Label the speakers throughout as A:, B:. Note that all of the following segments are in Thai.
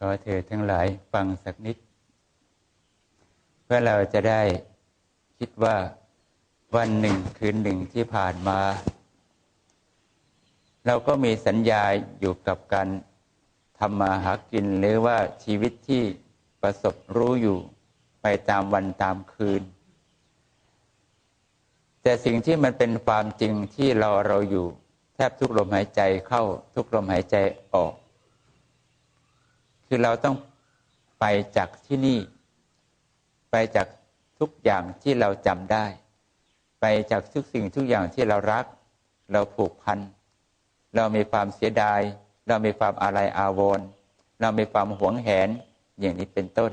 A: ก็เธอทั้งหลายฟังสักนิด เพื่อเราจะได้คิดว่าวันหนึ่งคืนหนึ่งที่ผ่านมา เราก็มีสัญญาอยู่กับการทำมาหากินหรือว่าชีวิตที่ประสบรู้อยู่ไปตามวันตามคืน แต่สิ่งที่มันเป็นความจริงที่เราเราอยู่ แทบทุกลมหายใจเข้าทุกลมหายใจออก คือเราต้องไปจากที่นี่ ไปจากทุกอย่างที่เราจำได้ ไปจากทุกสิ่งทุกอย่างที่เรารัก เราผูกพัน เรามีความเสียดาย เรามีความอาลัยอาวรณ์เรามีความหวงแหนอย่างนี้เป็นต้น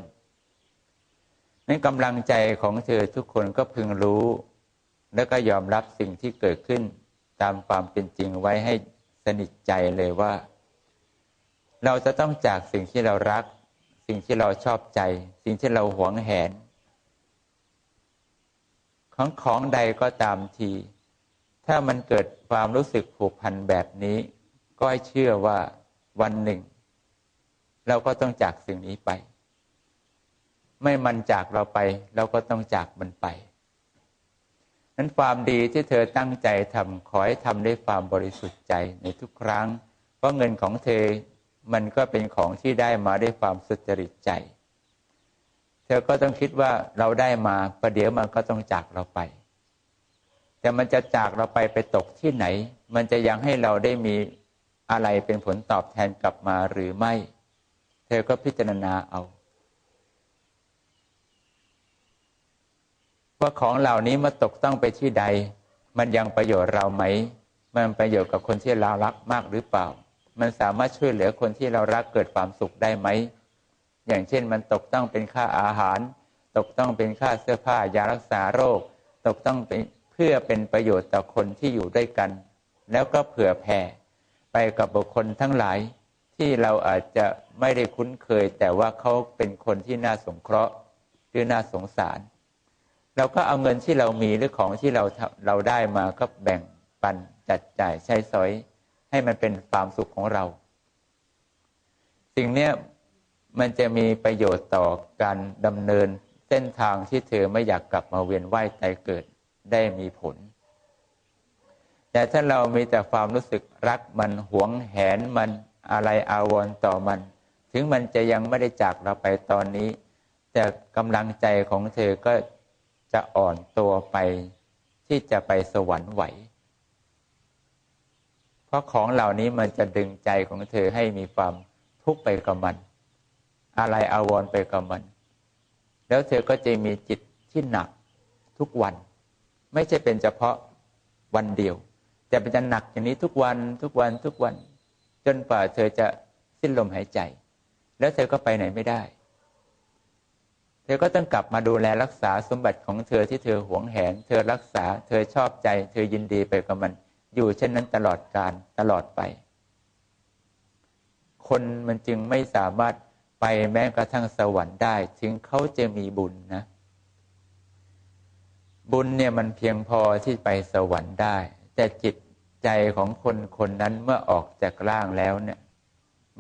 A: นั้นกำลังใจของเธอทุกคนก็พึงรู้ แล้วก็ยอมรับสิ่งที่เกิดขึ้น ตามความเป็นจริงไว้ให้สนิทใจเลยว่า เราจะต้องจากสิ่งที่เรารัก สิ่งที่เราชอบใจ สิ่งที่เราหวงแหน ของของใดก็ตามที ถ้ามันเกิดความรู้สึกผูกพันแบบนี้ ก็เชื่อว่าวันหนึ่ง เราก็ต้องจากสิ่งนี้ไป ไม่มันจากเราไป เราก็ต้องจากมันไปนั้นความดีที่เธอตั้งใจทำขอให้ทำด้วยความบริสุทธิ์ใจในทุกครั้ง เพราะเงินของเธอ มันก็เป็นของที่ได้มาด้วยความสุจริตใจ เธอก็ต้องคิดว่าเราได้มาประเดี๋ยวมันก็ต้องจากเราไป แต่มันจะจากเราไปไปตกที่ไหน มันจะยังให้เราได้มีอะไรเป็นผลตอบแทนกลับมาหรือไม่ เธอก็พิจารณาเอา ว่าของเหล่านี้มาตกต้องไปที่ใด มันยังประโยชน์เราไหม มันประโยชน์กับคนที่เรารักมากหรือเปล่า มันสามารถช่วยเหลือคนที่เรารักเกิดความสุขได้ไหม อย่างเช่นมันตกต้องเป็นค่าอาหาร ตกต้องเป็นค่าเสื้อผ้ายารักษาโรค ตกต้องเป็นเพื่อเป็นประโยชน์ต่อคนที่อยู่ด้วยกัน แล้วก็เผื่อแผ่ไปกับบุคคลทั้งหลายที่เราอาจจะไม่ได้คุ้นเคย แต่ว่าเขาเป็นคนที่น่าสงเคราะห์หรือน่าสงสาร เราก็เอาเงินที่เรามีหรือของที่เราเราได้มาก็แบ่งปันจัดจ่ายใช้สอย ให้มันเป็นความสุขของเรา สิ่งนี้มันจะมีประโยชน์ต่อการดำเนินเส้นทางที่เธอไม่อยากกลับมาเวียนว่ายตายเกิดได้มีผล แต่ถ้าเรามีแต่ความรู้สึกรักมันหวงแหนมันอะไรอาวร์ต่อมัน ถึงมันจะยังไม่ได้จากเราไปตอนนี้ แต่กำลังใจของเธอก็จะอ่อนตัวไปที่จะไปสวรรค์ไหว ราะของเหล่านี้มันจะดึงใจของเธอให้มีความทุกข์ไปกับมัน อะไรอาวรไปกับมัน แล้วเธอก็จะมีจิตที่หนักทุกวัน ไม่ใช่เป็นเฉพาะวันเดียว แต่เป็นจะหนักอย่างนี้ทุกวันทุกวันทุกวัน จนกว่าเธอจะสิ้นลมหายใจ แล้วเธอก็ไปไหนไม่ได้ เธอก็ต้องกลับมาดูแลรักษาสมบัติของเธอที่เธอหวงแหน เธอรักษา เธอชอบใจ เธอยินดีไปกับมัน อยู่เช่นนั้นตลอดการตลอดไป คนมันจึงไม่สามารถไปแม้กระทั่งสวรรค์ได้ ถึงเขาจะมีบุญนะ บุญเนี่ยมันเพียงพอที่ไปสวรรค์ได้ แต่จิตใจของคนคนนั้นเมื่อออกจากร่างแล้วเนี่ย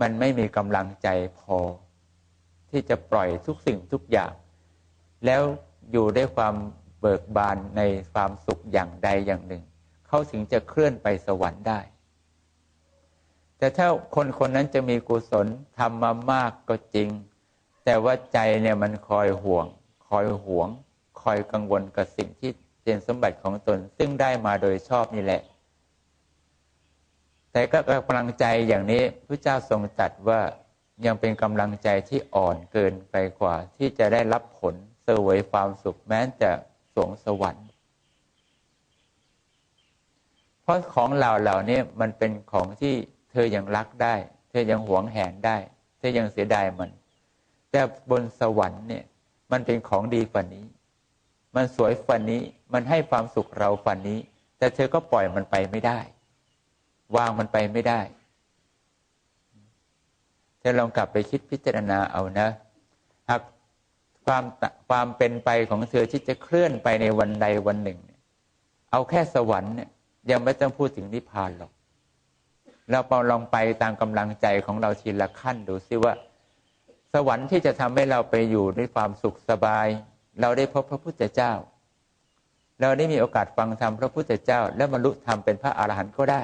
A: มันไม่มีกำลังใจพอ ที่จะปล่อยทุกสิ่งทุกอย่าง แล้วอยู่ได้ความเบิกบานในความสุขอย่างใดอย่างหนึ่ง เขาถึงจะเคลื่อนไปสวรรค์ได้ แต่ถ้าคนคนนั้นจะมีกุศลทำมามากก็จริง แต่ว่าใจเนี่ยมันคอยห่วง คอยหวง คอยกังวลกับสิ่งที่เป็นสมบัติของตน ซึ่งได้มาโดยชอบนี่แหละ แต่ก็กำลังใจอย่างนี้พระเจ้าทรงตรัสว่ายังเป็นกำลังใจที่อ่อนเกินไปกว่า ที่จะได้รับผลเสวยความสุขแม้แต่สวงสวรรค์ เพราะของเหล่าเหล่านี้มันเป็นของที่เธอยังรักได้ เธอยังหวงแหนได้ เธอยังเสียดายมัน แต่บนสวรรค์เนี่ย มันเป็นของดีฝันนี้ มันสวยฝันนี้มันให้ความสุขเราฝันนี้ แต่เธอก็ปล่อยมันไปไม่ได้ วางมันไปไม่ได้ธอลองกลับไปคิดพิจารณาเอานะหากความความเป็นไปของเธอที่จะเคลื่อนไปในวันใดวันหนึ่ง เอาแค่สวรรค์เนี่ย ยังไม่ต้องพูดถึงนิพพานหรอก เราลองไปตามกำลังใจของเราทีละขั้นดูซิว่า สวรรค์ที่จะทำให้เราไปอยู่ด้วยความสุขสบาย เราได้พบพระพุทธเจ้า เราได้มีโอกาสฟังธรรมพระพุทธเจ้า และบรรลุธรรมเป็นพระอรหันต์ก็ได้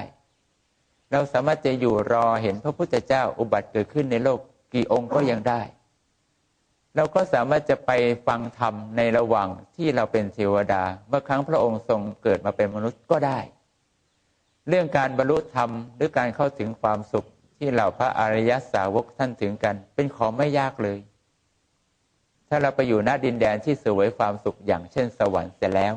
A: เราสามารถจะอยู่รอเห็นพระพุทธเจ้าอุบัติเกิดขึ้นในโลกกี่องค์ก็ยังได้ เราก็สามารถจะไปฟังธรรมในระหว่างที่เราเป็นเทวดา เมื่อครั้งพระองค์ทรงเกิดมาเป็นมนุษย์ก็ได้ เรื่องการบรรลุธรรมหรือการเข้าถึงความสุขที่เหล่าพระอริยสาวกท่านถึงกัน เป็นของไม่ยากเลย ถ้าเราไปอยู่หน้าดินแดนที่สวยความสุขอย่างเช่นสวรรค์เสร็จแล้ว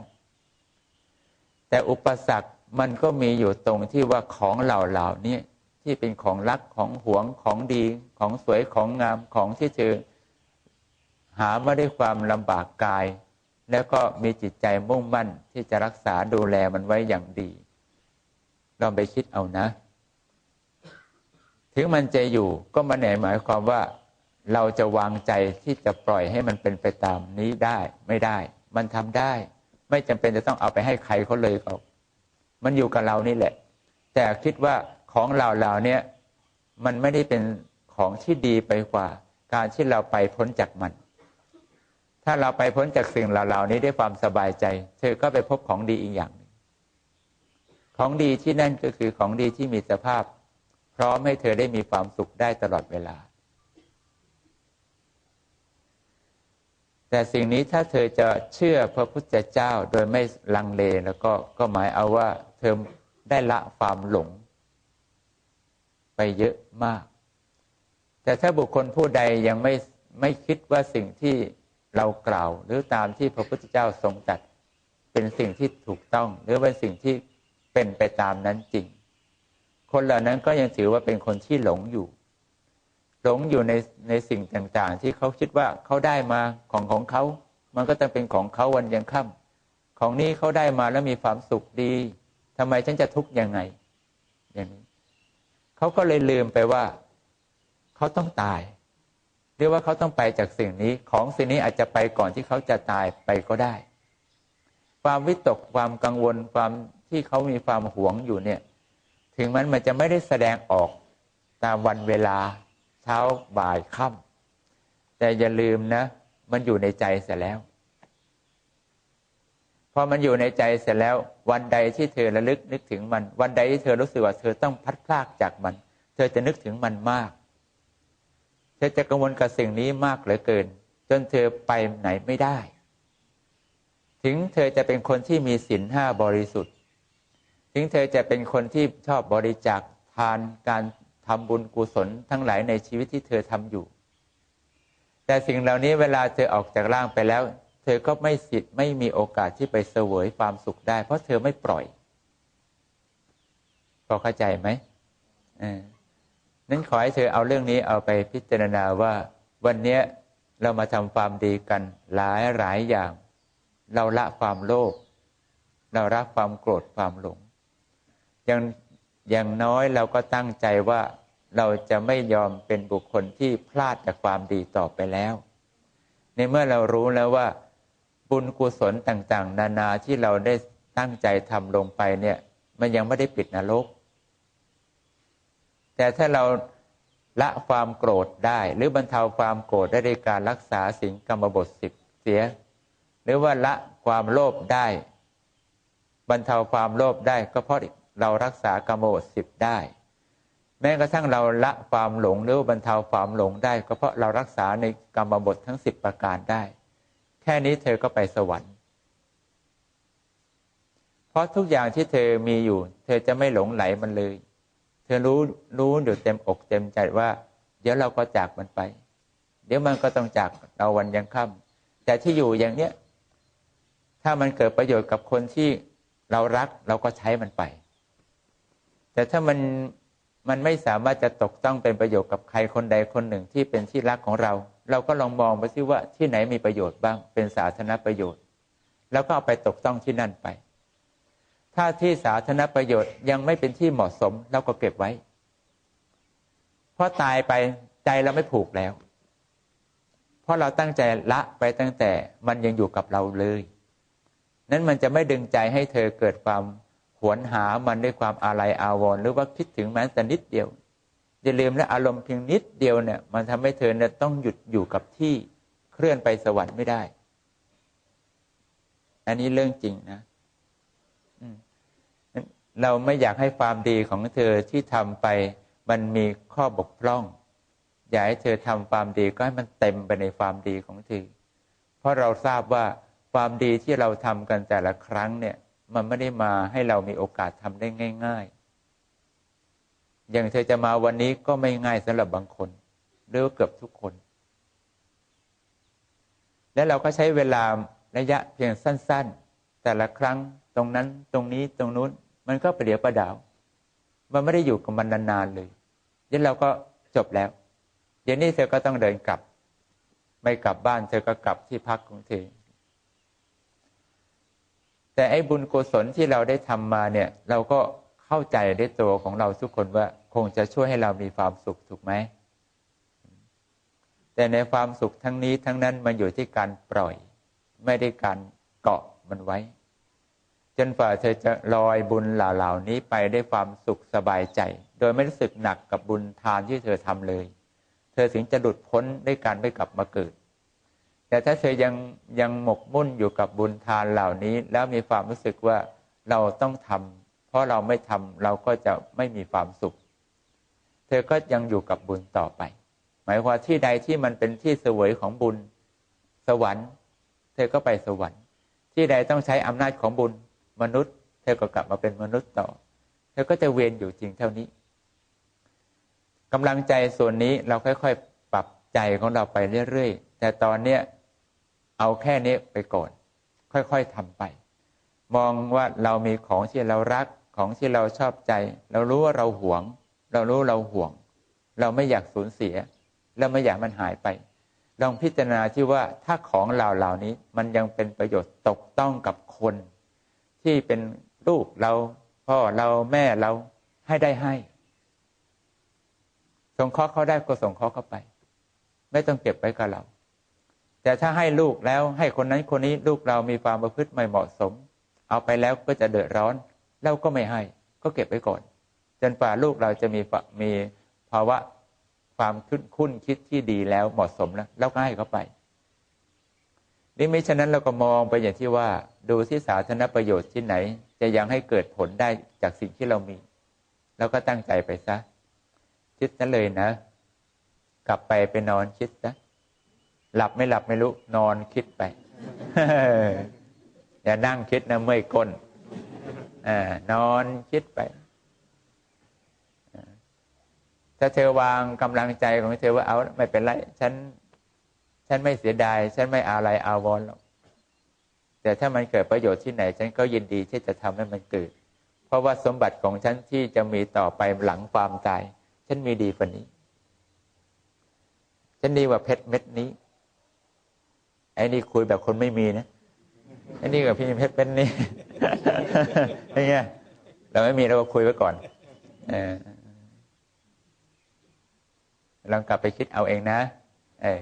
A: แต่อุปสรรคมันก็มีอยู่ตรงที่ว่าของเหล่าเหล่านี้ที่เป็นของรักของหวงของดีของสวยของงามของที่เธอหาไมาด้ความลำบากกาย แล้วก็มีจิตใจมุ่งมั่นที่จะรักษาดูแลมันไว้อย่างดี ลองไปคิดเอานะ ถึงมันจะอยู่ก็มาไหนหมายความว่า เราจะวางใจที่จะปล่อยให้มันเป็นไปตามนี้ได้ไม่ได้ มันทำได้ ไม่จำเป็นจะต้องเอาไปให้ใครเขาเลยเขามันอยู่กับเรานี่แหละ แต่คิดว่าของเราเราเนี่ยมันไม่ได้เป็นของที่ดีไปกว่า การที่เราไปพ้นจากมัน ถ้าเราไปพ้นจากสิ่งเหล่านี้ด้วยความสบายใจ เธอก็ไปพบของดีอีกอย่าง ของดีที่นั่นก็คือของดีที่มีสภาพ พร้อมให้เธอได้มีความสุขได้ตลอดเวลา แต่สิ่งนี้ถ้าเธอจะเชื่อพระพุทธเจ้าโดยไม่ลังเลแล้วก็ก็หมายเอาว่า เธอได้ละความหลง ไปเยอะมาก แต่ถ้าบุคคลผู้ใดยังไม่ไม่คิดว่าสิ่งที่เรากล่าว หรือตามที่พระพุทธเจ้าทรงตัดเป็นสิ่งที่ถูกต้อง หรือเป็นสิ่งที่ เป็นไปตามนั้นจริง คนเหล่านั้นก็ยังถือว่าเป็นคนที่หลงอยู่ หลงอยู่ในในสิ่งต่างๆ ที่เขาคิดว่าเขาได้มาของของเขา มันก็ต้องเป็นของเขาวันยังค่ำของนี้เขาได้มาแล้วมีความสุขดีทำไมฉันจะทุกข์ยังไง อย่างนี้เขาก็เลยลืมไปว่า เขาต้องตายหรือว่าเขาต้องไปจากสิ่งนี้ของสิ่งนี้อาจจะไปก่อนที่เขาจะตายไปก็ได้ ความวิตกความกังวลความ ที่เขามีความหวงอยู่เนี่ย ถึงมันมันจะไม่ได้แสดงออกตามวันเวลาเช้าบ่ายค่ำแต่อย่าลืมนะ มันอยู่ในใจเสร็จแล้วพอมันอยู่ในใจเสร็จแล้ว วันใดที่เธอระลึกนึกถึงมัน วันใดที่เธอรู้สึกว่าเธอต้องพัดพลากจากมัน เธอจะนึกถึงมันมาก เธอจะกังวลกับสิ่งนี้มากเหลือเกิน จนเธอไปไหนไม่ได้ ถึงเธอจะเป็นคนที่มีศีลห้าบริสุทธิ์ ถึงเธอจะเป็นคนที่ชอบบริจาคทานการทำบุญกุศลทั้งหลายในชีวิตที่เธอทำอยู่ แต่สิ่งเหล่านี้เวลาเธอออกจากร่างไปแล้ว เธอก็ไม่สิทธิ์ไม่มีโอกาสที่ไปเสวยความสุขได้ เพราะเธอไม่ปล่อยพอเข้าใจไหมนั้นขอให้เธอเอาเรื่องนี้เอาไปพิจารณาว่าวันนี้เรามาทำความดีกันหลายหลายอย่าง เราละความโลภเราละความโกรธความหลง ย่างอย่างน้อยเราก็ตั้งใจว่าเราจะไม่ยอมเป็นบุคคลที่พลาดจากความดีต่อไปแล้ว ในเมื่อเรารู้แล้วว่า บุญกุศลต่างๆ นานาที่เราได้ตั้งใจทำลงไปเนี่ย มันยังไม่ได้ปิดนรก แต่ถ้าเราละความโกรธได้ หรือบรรเทาความโกรธได้ในการรักษาสิ่งกรรมบทสิบเสีย หรือว่าละความโลภได้ บรรเทาความโลภได้ก็เพราะ เรารักษากรรมบทสิบได้ แม้กระทั่งเราละความหลงหรือบรรเทาความหลงได้ ก็เพราะเรารักษาในกรรมบททั้งสิบประการได้ แค่นี้เธอก็ไปสวรรค์ เพราะทุกอย่างที่เธอมีอยู่ เธอจะไม่หลงไหลมันเลย เธอรู้รู้อยู่เต็มอกเต็มใจว่า เดี๋ยวเราก็จากมันไป เดี๋ยวมันก็ต้องจากเราวันยังค่ำแต่ที่อยู่อย่างเนี้ยถ้ามันเกิดประโยชน์กับคนที่เรารักเราก็ใช้มันไป แต่ถ้ามันมันไม่สามารถจะตกต้องเป็นประโยชน์กับใครคนใดคนหนึ่งที่เป็นที่รักของเรา เราก็ลองมองไปซิว่าที่ไหนมีประโยชน์บ้าง เป็นสาธารณประโยชน์ แล้วก็เอาไปตกต้องที่นั่นไป ถ้าที่สาธารณประโยชน์ยังไม่เป็นที่เหมาะสมเราก็เก็บไว้ เพราะตายไปใจเราไม่ผูกแล้ว เพราะเราตั้งใจละไปตั้งแต่มันยังอยู่กับเราเลย นั้นมันจะไม่ดึงใจให้เธอเกิดความ หวนหามันด้วยความอาลัยอาวรณ์หรือว่าคิดถึงแม้แต่นิดเดียวอย่าลืมนะอารมณ์เพียงนิดเดียวเนี่ย มันทำให้เธอเนี่ยต้องหยุดอยู่กับที่เคลื่อนไปสวรรค์ไม่ได้ อันนี้เรื่องจริงนะเราไม่อยากให้ความดีของเธอที่ทำไป มันมีข้อบกพร่อง อยากให้เธอทำความดีก็ให้มันเต็มไปในความดีของเธอ เพราะเราทราบว่าความดีที่เราทำกันแต่ละครั้งเนี่ย มันไม่ได้มาให้เรามีโอกาสทำได้ง่าย ๆ อย่างเธอจะมาวันนี้ก็ไม่ง่ายสำหรับบางคนหรือเกือบทุกคน และเราก็ใช้เวลาระยะเพียงสั้น ๆ แต่ละครั้งตรงนั้นตรงนี้ตรงนู้น มันก็เปลี่ยประดาว มันไม่ได้อยู่กับมันนานๆเลยยันเราก็จบแล้วเดี๋ยวนี้เธอก็ต้องเดินกลับ ไม่กลับบ้านเธอก็กลับที่พักของเธอ แต่ไอ้บุญกุศลที่เราได้ทำมาเนี่ย เราก็เข้าใจได้ตัวของเราทุกคนว่าคงจะช่วยให้เรามีความสุขถูกไหม แต่ในความสุขทั้งนี้ทั้งนั้นมันอยู่ที่การปล่อย ไม่ได้การเกาะมันไว้ จนฝ่าเธอจะลอยบุญเหล่านี้ไปได้ความสุขสบายใจ โดยไม่รู้สึกหนักกับบุญทานที่เธอทำเลย เธอถึงจะหลุดพ้นได้การไม่กลับมาเกิด แต่ถ้าเธอยังยังหมกมุ่นอยู่กับบุญทานเหล่านี้ แล้วมีความรู้สึกว่าเราต้องทำเพราะเราไม่ทำเราก็จะไม่มีความสุข เธอก็ยังอยู่กับบุญต่อไป หมายคว่าที่ใดที่มันเป็นที่เสวยของบุญสวรรค์ เธอก็ไปสวรรค์ ที่ใดต้องใช้อำนาจของบุญมนุษย์ เธอก็กลับมาเป็นมนุษย์ต่อ เธอก็จะเวียนอยู่จริงเท่านี้กำลังใจส่วนนี้เราค่อยๆ ปรับใจของเราไปเรื่อยๆแต่ตอนเนี้ย เอาแค่นี้ไปก่อน ค่อยๆทำไป มองว่าเรามีของที่เรารักของที่เราชอบใจ เรารู้ว่าเราหวง เรารู้เราห่วง เราไม่อยากสูญเสีย เราไม่อยากมันหายไป ลองพิจารณาที่ว่าถ้าของเราเหล่านี้มันยังเป็นประโยชน์ตกต้องกับคน ที่เป็นลูกเรา พ่อเราแม่เราให้ได้ให้ส่งข้อเขาได้ก็ส่งข้อเข้าไป ไม่ต้องเก็บไว้กับเรา แต่ถ้าให้ลูกแล้วให้คนนั้นคนนี้ลูกเรามีความประพฤติไม่เหมาะสม เอาไปแล้วก็จะเดือดร้อนเราก็ไม่ให้ก็เก็บไว้ก่อน จนป่าลูกเราจะมีมีภาวะความคุ้นคุ้นคิดที่ดีแล้วเหมาะสมแล้วเราก็ให้เขาไป นี่ไม่ฉะนั้นเราก็มองไปอย่างที่ว่า ดูที่สาธารณประโยชน์ที่ไหน จะยังให้เกิดผลได้จากสิ่งที่เรามีเราก็ตั้งใจไปซะคิดนั้นเลยนะ กลับไปไปนอนคิดซะ หลับไม่หลับไม่รู้ นอนคิดไปอย่านั่งคิดนะเมื่อยก้นอนอนคิดไป ถ้าเธอวางกำลังใจของเธอว่าเอาไม่เป็นไรฉัน ฉันไม่เสียดาย ฉันไม่อะไรอาวรหรอกแต่ถ้ามันเกิดประโยชน์ที่ไหน ฉันก็ยินดีที่จะทำให้มันเกิด เพราะว่าสมบัติของฉันที่จะมีต่อไปหลังความตาย ฉันมีดีกว่านี้ ฉันดีกว่าเพชรเม็ดนี้ ไอ้นี่คุยแบบคนไม่มีนะไอ้นี่กับพี่เพชรเป็นนี่ไอ้เงี้ยเราไม่มีเราก็คุยไว้ก่อนเออลองกลับไปคิดเอาเองนะ เออ